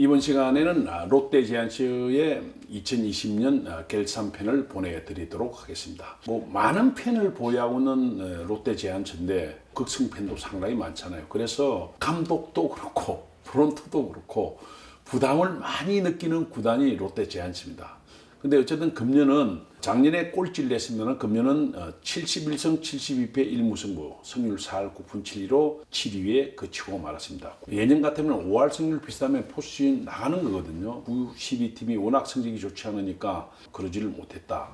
이번 시간에는 아, 롯데 제안시의 2020년 아, 결산편을 보내드리도록 하겠습니다. 뭐 많은 팬을 보유하고는 어, 롯데 제안처인데 극승팬도 상당히 많잖아요. 그래서 감독도 그렇고 프론트도 그렇고 부담을 많이 느끼는 구단이 롯데 제안시입니다. 근데 어쨌든 금년은 작년에 꼴찌를 냈으면 금년은 어, 71승 72패 1무승부 승률 4할 9푼 7리로 7위에 그치고 말았습니다. 예년 같으면 5할 승률 비슷하면 포스트신 나가는 거거든요. 9, 12팀이 워낙 성적이 좋지 않으니까 그러지를 못했다.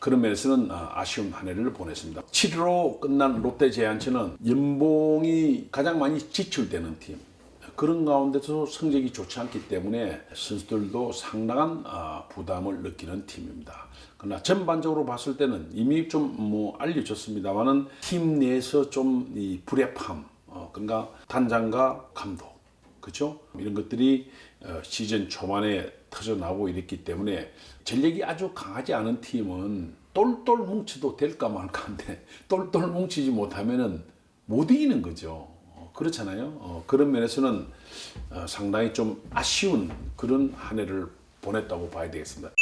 그런 면에서는 아, 아쉬운 한 해를 보냈습니다. 7위로 끝난 롯데 제안치는 연봉이 가장 많이 지출되는 팀. 그런 가운데서 성적이 좋지 않기 때문에 선수들도 상당한 아, 부담을 느끼는 팀입니다. 그러나 전반적으로 봤을 때는 이미 좀 뭐 알려졌습니다만은 팀 내에서 좀 이 불협함, 어, 그러니까 단장과 감독, 그죠? 이런 것들이 어, 시즌 초반에 터져 나오고 이랬기 때문에 전력이 아주 강하지 않은 팀은 똘똘 뭉쳐도 될까 말까인데 똘똘 뭉치지 못하면은 못 이기는 거죠. 어, 그렇잖아요. 어, 그런 면에서는 어, 상당히 좀 아쉬운 그런 한 해를 보냈다고 봐야 되겠습니다.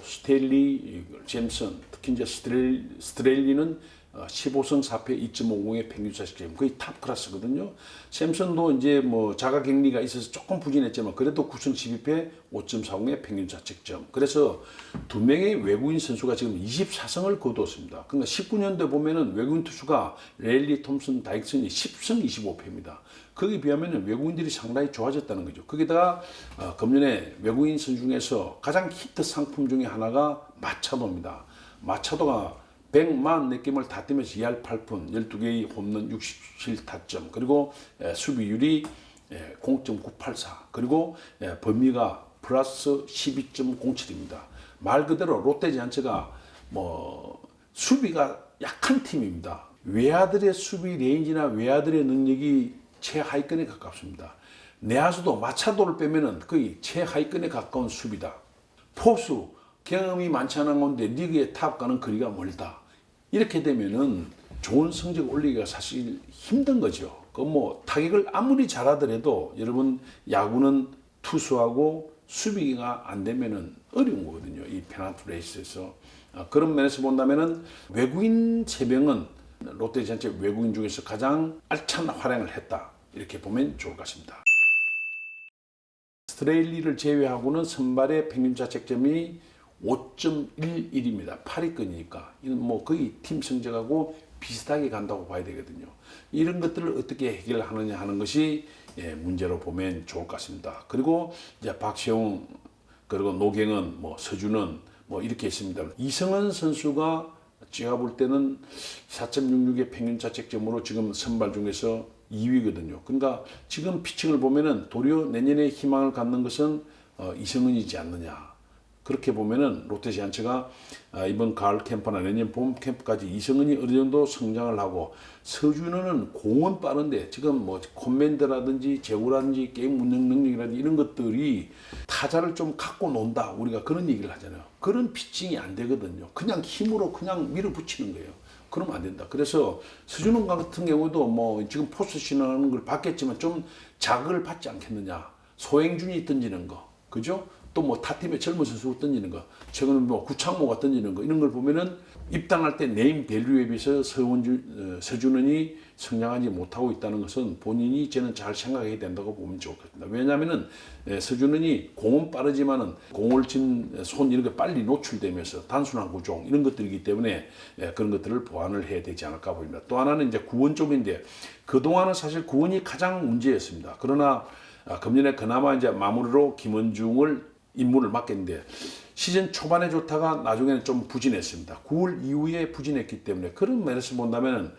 스텔리, 잼슨, 특히 이제 스트렐, 스트렐리는 어, 15승 4패 2.50의 평균 자책점 거의 탑 클래스거든요. 샘슨도 이제 뭐 자가 격리가 있어서 조금 부진했지만 그래도 9승 12패 5.40의 평균 자책점. 그래서 두 명의 외국인 선수가 지금 24승을 거두었습니다. 그러니까 19년도에 보면은 외국인 투수가 랠리 톰슨 다익슨이 10승 25패입니다. 거기에 비하면 외국인들이 상당히 좋아졌다는 거죠. 거기다가 어, 금년에 외국인 선수 중에서 가장 히트 상품 중에 하나가 마차도입니다. 마차도가 144게임을 다 뛰면서 2할 8푼, 12개의 홈런 67타점, 그리고 에, 수비율이 에, 0.984, 그리고 에, 범위가 플러스 12.07입니다. 말 그대로 롯데 자체가 뭐 수비가 약한 팀입니다. 외야들의 수비 레인지나 외야들의 능력이 최하위권에 가깝습니다. 내야수도 마차도를 빼면은 거의 최하위권에 가까운 수비다. 포수 경험이 많지 않은 건데 리그의 탑과는 거리가 멀다. 이렇게 되면은 좋은 성적 올리기가 사실 힘든 거죠. 그뭐 타격을 아무리 잘하더라도 여러분 야구는 투수하고 수비가 안 되면은 어려운 거거든요. 이 페나트 레이스에서 아, 그런 면에서 본다면은 외국인 세 명은 롯데 전체 외국인 중에서 가장 알찬 활약을 했다. 이렇게 보면 좋을 것 같습니다. 스트레일리를 제외하고는 선발의 평균 자책점이 5.11입니다. 8위권이니까 이건 뭐 거의 팀 성적하고 비슷하게 간다고 봐야 되거든요. 이런 것들을 어떻게 해결하느냐 하는 것이 예, 문제로 보면 좋을 것 같습니다. 그리고 이제 박세웅 그리고 노경은 뭐 서준은 뭐 이렇게 있습니다. 이성은 선수가 제가 볼 때는 4.66의 평균 자책점으로 지금 선발 중에서 2위거든요. 그러니까 지금 피칭을 보면은 도리어 내년에 희망을 갖는 것은 어, 이성은이지 않느냐. 그렇게 보면은 롯데 지한체가 아, 이번 가을 캠프나 내년 봄 캠프까지 이성은이 어느 정도 성장을 하고 서준호는 공은 빠른데 지금 뭐 콤맨드라든지 제구라든지 게임 운영 능력이라든지 이런 것들이 타자를 좀 갖고 논다 우리가 그런 얘기를 하잖아요. 그런 피칭이 안 되거든요. 그냥 힘으로 그냥 밀어붙이는 거예요. 그러면 안 된다. 그래서 서준호 같은 경우도 뭐 지금 포스 신하는 걸 받겠지만 좀 자극을 받지 않겠느냐. 소행준이 던지는 거, 그죠? 또 뭐 타팀의 젊은 선수가 던지는 거, 최근에 뭐 구창모가 던지는 거 이런 걸 보면은 입당할 때 네임 밸류에 비해서 서원주, 어, 서준원이 성장하지 못하고 있다는 것은 본인이 저는 잘 생각해야 된다고 보면 좋겠습니다. 왜냐하면은 에, 서준원이 공은 빠르지만은 공을 친 손 이런 게 빨리 노출되면서 단순한 구종 이런 것들이기 때문에 에, 그런 것들을 보완을 해야 되지 않을까 보입니다. 또 하나는 이제 구원 쪽인데 그 동안은 사실 구원이 가장 문제였습니다. 그러나 아, 금년에 그나마 이제 마무리로 김원중을 임무를 맡겼는데 시즌 초반에 좋다가 나중에는 좀 부진했습니다. 9월 이후에 부진했기 때문에 그런 면에서 본다면은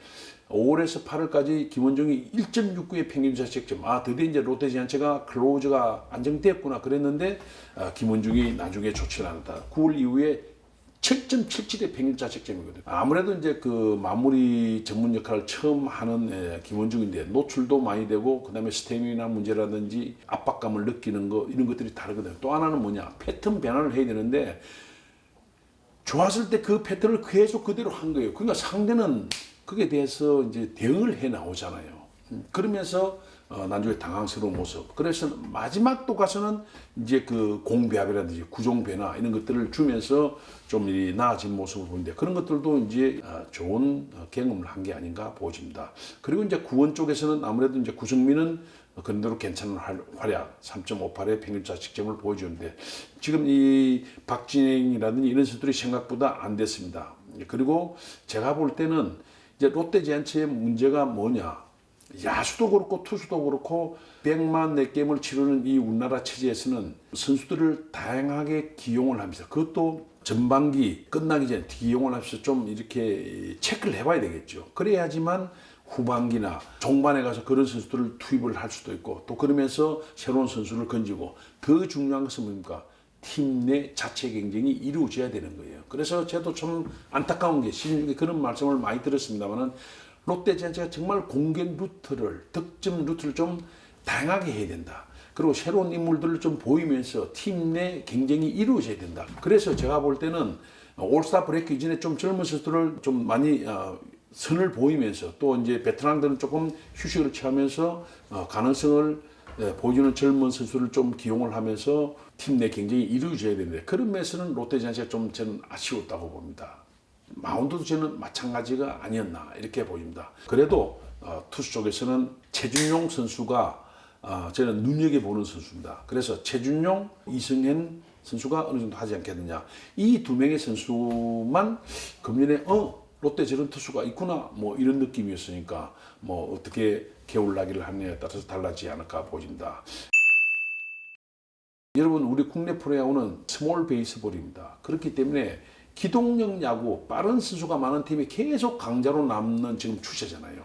5월에서 8월까지 김원중이 1.69의 평균 자책점. 아, 드디어 이제 롯데 지한체가 클로즈가 안정되었구나 그랬는데 아, 김원중이 나중에 좋지를 않았다. 9월 이후에 7.77의 평균 자책점이거든요. 아무래도 이제 그 마무리 전문 역할을 처음 하는 에, 김원중인데 노출도 많이 되고 그다음에 스태미나 문제라든지 압박감을 느끼는 거 이런 것들이 다르거든요. 또 하나는 뭐냐 패턴 변화를 해야 되는데 좋았을 때 그 패턴을 계속 그대로 한 거예요. 그러니까 상대는 그에 대해서 이제 대응을 해 나오잖아요. 음, 그러면서 어, 나중에 당황스러운 모습. 그래서 마지막 또 가서는 이제 그 공배합이라든지 구종배나 이런 것들을 주면서 좀 이 나아진 모습을 보는데 그런 것들도 이제 어, 좋은 어, 경험을 한 게 아닌가 보여집니다. 그리고 이제 구원 쪽에서는 아무래도 이제 구성민은 그런대로 괜찮은 활- 활약 3.58의 평균 자책점을 보여주는데 지금 이 박진행이라든지 이런 선수들이 생각보다 안 됐습니다. 그리고 제가 볼 때는 이제 롯데 지안치의 문제가 뭐냐 야수도 그렇고 투수도 그렇고 100만 내 게임을 치르는 이 우리나라 체제에서는 선수들을 다양하게 기용을 하면서 그것도 전반기 끝나기 전에 기용을 하면서 좀 이렇게 체크를 해봐야 되겠죠. 그래야지만 후반기나 종반에 가서 그런 선수들을 투입을 할 수도 있고 또 그러면서 새로운 선수를 건지고 더 중요한 것은 뭡니까? 팀 내 자체 경쟁이 이루어져야 되는 거예요. 그래서 저도 좀 안타까운 게 시즌 중에 그런 말씀을 많이 들었습니다만은 롯데 자체가 정말 공격 루트를 득점 루트를 좀 다양하게 해야 된다. 그리고 새로운 인물들을 좀 보이면서 팀 내 경쟁이 이루어져야 된다. 그래서 제가 볼 때는 올스타 브레이크 이전에 좀 젊은 선수들을 좀 많이 어, 선을 보이면서 또 이제 베테랑들은 조금 휴식을 취하면서 어, 가능성을 예, 보여주는 젊은 선수를 좀 기용을 하면서 팀 내 경쟁이 이루어져야 되는데 그런 면에서는 롯데 자체가 좀 저는 아쉬웠다고 봅니다. 마운드도 저는 마찬가지가 아니었나 이렇게 보입니다. 그래도 어, 투수 쪽에서는 최준용 선수가 어, 저는 눈여겨 보는 선수입니다. 그래서 최준용, 이승현 선수가 어느 정도 하지 않겠느냐. 이 두 명의 선수만 금년에 어 롯데 저런 투수가 있구나 뭐 이런 느낌이었으니까 뭐 어떻게 개울나기를 하느냐에 따라서 달라지지 않을까 보입니다. 여러분 우리 국내 프로야구는 스몰 베이스볼입니다. 그렇기 때문에 기동력 야구 빠른 선수가 많은 팀이 계속 강자로 남는 지금 추세잖아요.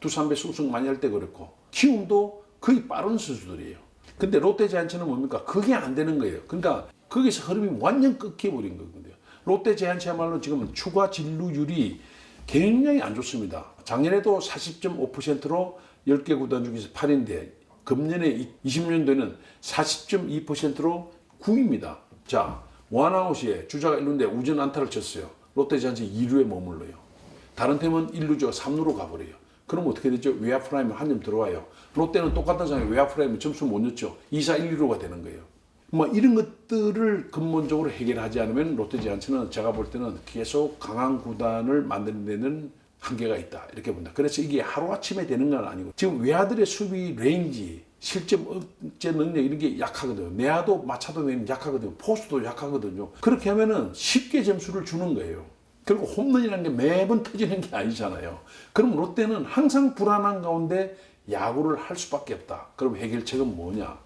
두산 베스 우승 많이 할 때 그렇고 키움도 거의 빠른 선수들이에요. 근데 롯데 자이언츠는 뭡니까? 그게 안 되는 거예요. 그러니까 거기서 흐름이 완전 끊겨버린 거거든요. 롯데 자이언츠야말로 지금 추가 진루율이 굉장히 안 좋습니다. 작년에도 40.5%로 10개 구단 중에서 8인데 금년에 20년도에는 40.2%로 9위입니다. 자, 원아웃에 주자가 1루인데 우전 안타를 쳤어요. 롯데 자이언츠 2루에 머물러요. 다른 팀은 1루죠. 3루로 가버려요. 그럼 어떻게 되죠? 외야 프라임을 한점 들어와요. 롯데는 상황에 외야 프라임을 점수 못 넣죠. 2사 1, 2루가 되는 거예요. 뭐 이런 것들을 근본적으로 해결하지 않으면 롯데 지안츠는 제가 볼 때는 계속 강한 구단을 만드는 데는 한계가 있다 이렇게 본다. 그래서 이게 하루 아침에 되는 건 아니고 지금 외야들의 수비 레인지 실점 억제 능력 이런 게 약하거든요. 내야도 마차도 내면 약하거든요. 포수도 약하거든요. 그렇게 하면은 쉽게 점수를 주는 거예요. 결국 홈런이라는 게 매번 터지는 게 아니잖아요. 그럼 롯데는 항상 불안한 가운데 야구를 할 수밖에 없다. 그럼 해결책은 뭐냐?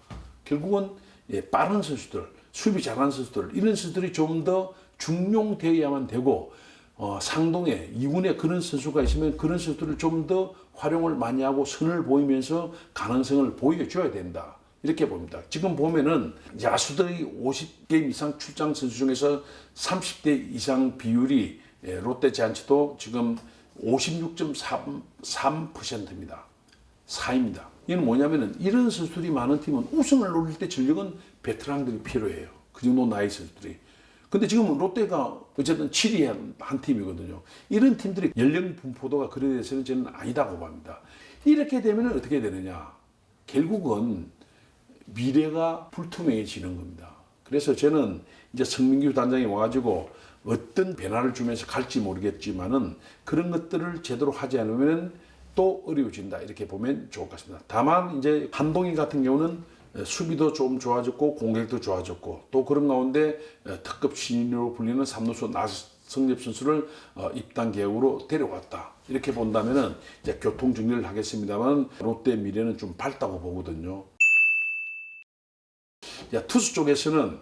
결국은 예, 빠른 선수들, 수비 잘하는 선수들, 이런 선수들이 좀 더 중용되어야만 되고, 어, 상동에, 이군에 그런 선수가 있으면 그런 선수들을 좀 더 활용을 많이 하고 선을 보이면서 가능성을 보여줘야 된다. 이렇게 봅니다. 지금 보면은 야수들이 50게임 이상 출장 선수 중에서 30대 이상 비율이 예, 롯데 자이언츠도 지금 56.3%입니다. 4입니다. 이는 뭐냐면은 이런 선수들이 많은 팀은 우승을 노릴 때 전력은 베테랑들이 필요해요. 그 정도 나이 선수들이. 근데 지금 롯데가 어쨌든 7위 한, 한 팀이거든요. 이런 팀들이 연령 분포도가 그래 돼서는 저는 아니다고 봅니다. 이렇게 되면 어떻게 되느냐. 결국은 미래가 불투명해지는 겁니다. 그래서 저는 이제 성민규 단장이 와가지고 어떤 변화를 주면서 갈지 모르겠지만은 그런 것들을 제대로 하지 않으면 또 어려워진다 이렇게 보면 좋을 것 같습니다. 다만 이제 한동희 같은 경우는 수비도 좀 좋아졌고 공격도 좋아졌고 또 그런 가운데 특급 신인으로 불리는 삼루수 나성엽 선수를 어, 입단 계획으로 데려왔다 이렇게 본다면은 이제 교통 정리를 하겠습니다만 롯데 미래는 좀 밝다고 보거든요. 자, 투수 쪽에서는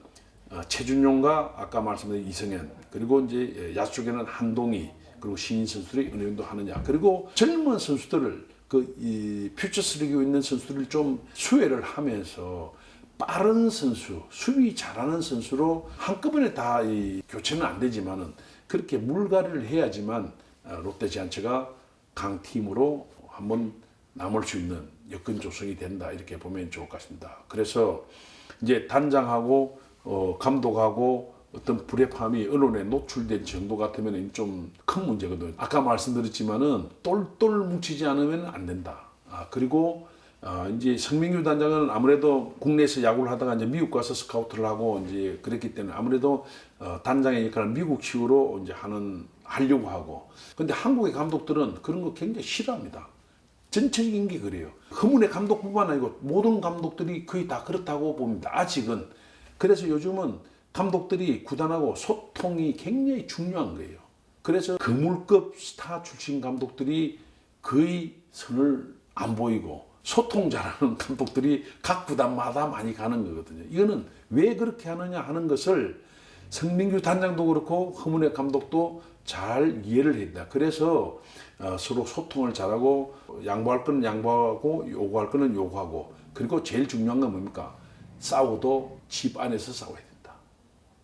어, 최준용과 아까 말씀드린 이성현 그리고 이제 야수 쪽에는 한동희 그리고 신인 선수들이 정도 하느냐 그리고 젊은 선수들을 그이 퓨처스 리그 있는 선수들을 좀 수혜를 하면서 빠른 선수, 수비 잘하는 선수로 한꺼번에 다이 교체는 안 되지만은 그렇게 물갈이를 해야지만 어, 롯데 지안체가 강팀으로 한번 남을 수 있는 여건 조성이 된다 이렇게 보면 좋을 것 같습니다. 그래서 이제 단장하고 어, 감독하고 어떤 불협함이 언론에 노출된 정도 같으면 좀 큰 문제거든요. 아까 말씀드렸지만은 똘똘 뭉치지 않으면 안 된다. 아, 그리고 어, 이제 성민규 단장은 아무래도 국내에서 야구를 하다가 이제 미국 가서 스카우트를 하고 이제 그랬기 때문에 아무래도 어, 단장의 역할을 미국식으로 이제 하는 하려고 하고 근데 한국의 감독들은 그런 거 굉장히 싫어합니다. 전체적인 게 그래요. 허문의 감독뿐만 아니고 모든 감독들이 거의 다 그렇다고 봅니다. 아직은. 그래서 요즘은 감독들이 구단하고 소통이 굉장히 중요한 거예요. 그래서 그물급 스타 출신 감독들이 거의 선을 안 보이고 소통 잘하는 감독들이 각 구단마다 많이 가는 거거든요. 이거는 왜 그렇게 하느냐 하는 것을 성민규 단장도 그렇고 허문의 감독도 잘 이해를 했다. 그래서 어, 서로 소통을 잘하고 양보할 거는 양보하고 요구할 거는 요구하고 그리고 제일 중요한 건 뭡니까? 싸워도 집 안에서 싸워야 된다.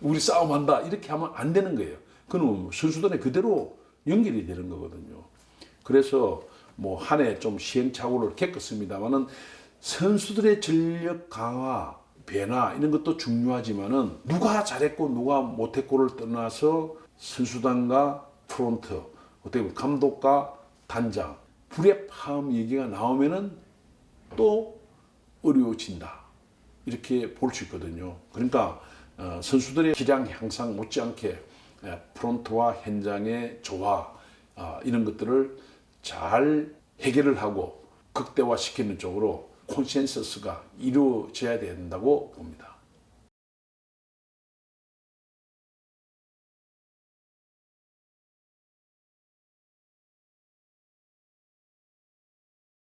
우리 싸움한다 이렇게 하면 안 되는 거예요. 그는 선수단에 그대로 연결이 되는 거거든요. 그래서 뭐 한 해 좀 시행착오를 겪었습니다만은 선수들의 전력 강화 변화 이런 것도 중요하지만은 누가 잘했고 누가 못했고를 떠나서 선수단과 프론트 어떻게 보면 감독과 단장 불의 파음 얘기가 나오면은 또 어려워진다 이렇게 볼 수 있거든요. 그러니까 어, 선수들의 기량 향상 못지않게 에, 프론트와 현장의 조화 아, 이런 것들을 잘 해결을 하고 극대화시키는 쪽으로 콘센서스가 이루어져야 된다고 봅니다.